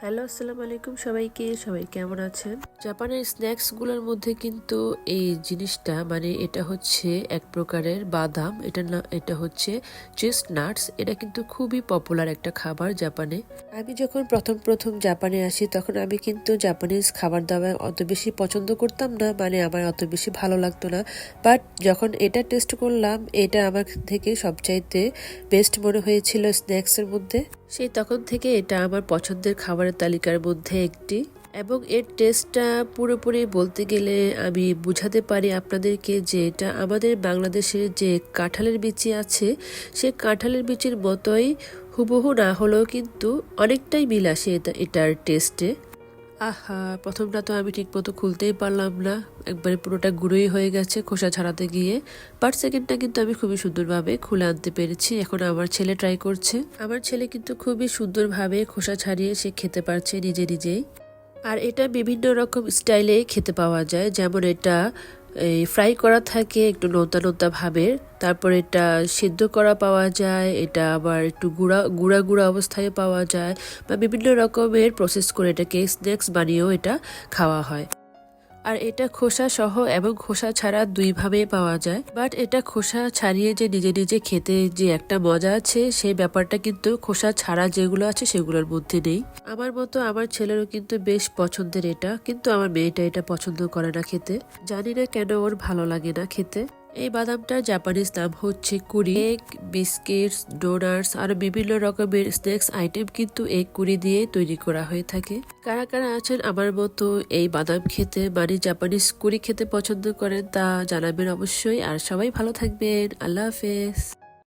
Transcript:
Hello, আসসালামু আলাইকুম সবাইকে। সবাই কেমন আছেন? জাপানের স্ন্যাক্সগুলোর মধ্যে কিন্তু এই জিনিসটা মানে এটা হচ্ছে এক প্রকারের বাদাম, এটা না, এটা হচ্ছে চেস্ট নাটস এটা কিন্তু খুবই পপুলার একটা খাবার জাপানে। আমি যখন প্রথম প্রথম জাপানে আসি, তখন আমি কিন্তু জাপানিজ খাবার দাবার অত বেশি পছন্দ করতাম না মানে আমার অত বেশি ভালো লাগতো না। বাট যখন এটা টেস্ট করলাম, এটা আমার থেকে সবচাইতে বেস্ট মনে হয়েছিল স্ন্যাক্সের মধ্যে। সেই তখন থেকে এটা আমার পছন্দের খাবারের তালিকার মধ্যে একটি। এবং এর টেস্টটা পুরোপুরি বলতে গেলে আমি বুঝাতে পারি আপনাদেরকে যে এটা আমাদের বাংলাদেশের যে কাঁঠালের বিচি আছে, সে কাঁঠালের বিচির মতোই হুবহু না হলেও কিন্তু অনেকটাই মিল আসে এটা এটার টেস্টে। আহা, প্রথমটা তো আমি ঠিকমতো খুলতেই পারলাম না। একবারে পুরোটা গুঁড়োই হয়ে গেছে খোসা ছাড়াতে গিয়ে। বাট সেকেন্ডটা কিন্তু আমি খুবই সুন্দরভাবে খুলে আনতে পেরেছি। এখন আমার ছেলে ট্রাই করছে। আমার ছেলে কিন্তু খুবই সুন্দরভাবে খোসা ছাড়িয়ে সে খেতে পারছে নিজে নিজেই। আর এটা বিভিন্ন রকম স্টাইলে খেতে পাওয়া যায়। যেমন এটা, এই ফ্রাই করা থাকে একটু নোতা নোতা ভাবের তারপর এটা সিদ্ধ করা পাওয়া যায়, এটা আবার একটু গুঁড়া গুঁড়া গুঁড়া অবস্থায় পাওয়া যায় বা বিভিন্ন রকমের প্রসেস করে এটাকে স্ন্যাক্স বানিয়েও এটা খাওয়া হয়। আর এটা খোসা সহ এবং খোসা ছাড়া দুইভাবে পাওয়া যায়। বাট এটা খোসা ছাড়িয়ে যে নিজে নিজে খেতে যে একটা মজা আছে সেই ব্যাপারটা কিন্তু খোসা ছাড়া যেগুলো আছে সেগুলোর মধ্যে নেই। আমার মতো আমার ছেলেরও কিন্তু বেশ পছন্দের এটা, কিন্তু আমার মেয়েটা এটা পছন্দ করে না খেতে। জানি না কেন ওর ভালো লাগে না খেতে। এই বাদামটার জাপানিজ নাম হচ্ছে কুড়ি। কেক বিস্কিটস ডোনাটস আর বিভিন্ন রকমের স্ন্যাক্স আইটেম কিন্তু এই কুড়ি দিয়ে তৈরি করা হয়ে থাকে। কারা কারা আছেন আমার মতো এই বাদাম খেতে মানে জাপানিজ কুড়ি খেতে পছন্দ করেন তা জানাবেন অবশ্যই। আর সবাই ভালো থাকবেন। আল্লাহ হাফেজ।